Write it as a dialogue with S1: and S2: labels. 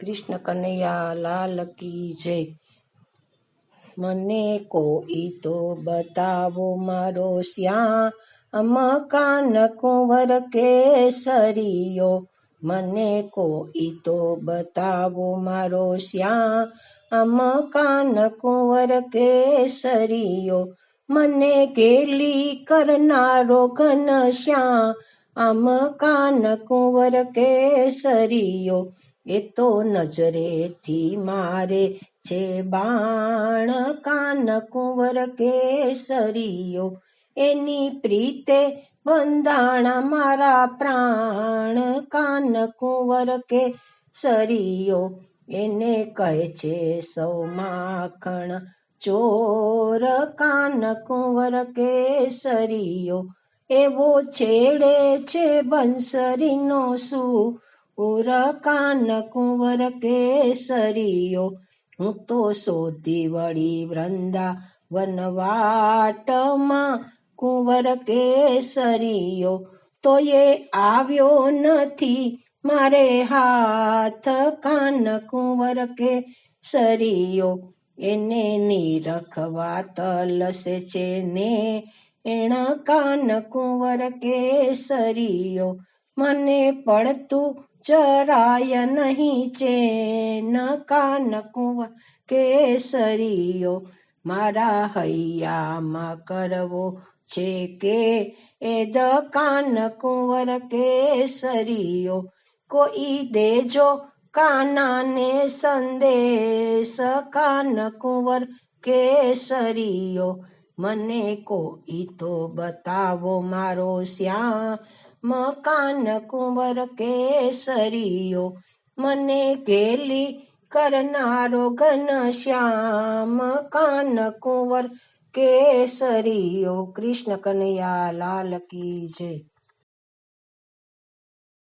S1: કૃષ્ણ કનૈયા લાલ કી જય. મને કોઈ તો બતાવો મારો શ્યામ કાન કુંવર કેસરીયો. મને કોઈ તો બતાવો મારો શ્યામ કાન કુંવર કેસરીયો. મને ગેલી કરનારો ઘન શ્યામ કાન કુંવર કેસરીયો. એ તો નજરેથી મારે છે બાણ, કાન, કુંવર, કેસરીઓ. એની પ્રીતે બંધાણા મારા પ્રાણ, કાન, કુંવર કે સરિયો એને કહે છે સૌ માખણ, ચોર, કાન, કુંવર કેસરીયો એવો છેડે છે બંસરીનો સુ. ઉર કાન કુંવર કેસરીયો હું તો શોધી વળી વૃંદા વનવાટમાં કુંવર કેસરીયો તો એ આવ્યો નથી, મારે હાથ કાન કુંવર કે સરિયો એને નિરખવા તલસે છે ને, એણ કાન કુંવર કે સરિયો મને પડતું જરાય નહીં ચેન કાન કુંવર કેસરીયો મારા હૈયામાં કરવો છે કે એ દ કાન કુંવર કેસરીયો કોઈ દેજો કાનાને સંદેશ કાન કુંવર કેસરીયો મને કોઈ તો બતાવો મારો શ્યામ મકાન કુંવર કેસરીયો મને કેલી કરનારો ઘનશ્યામ કાન કુંવર કેસરીયો કૃષ્ણ કનૈયા લાલ કી જય.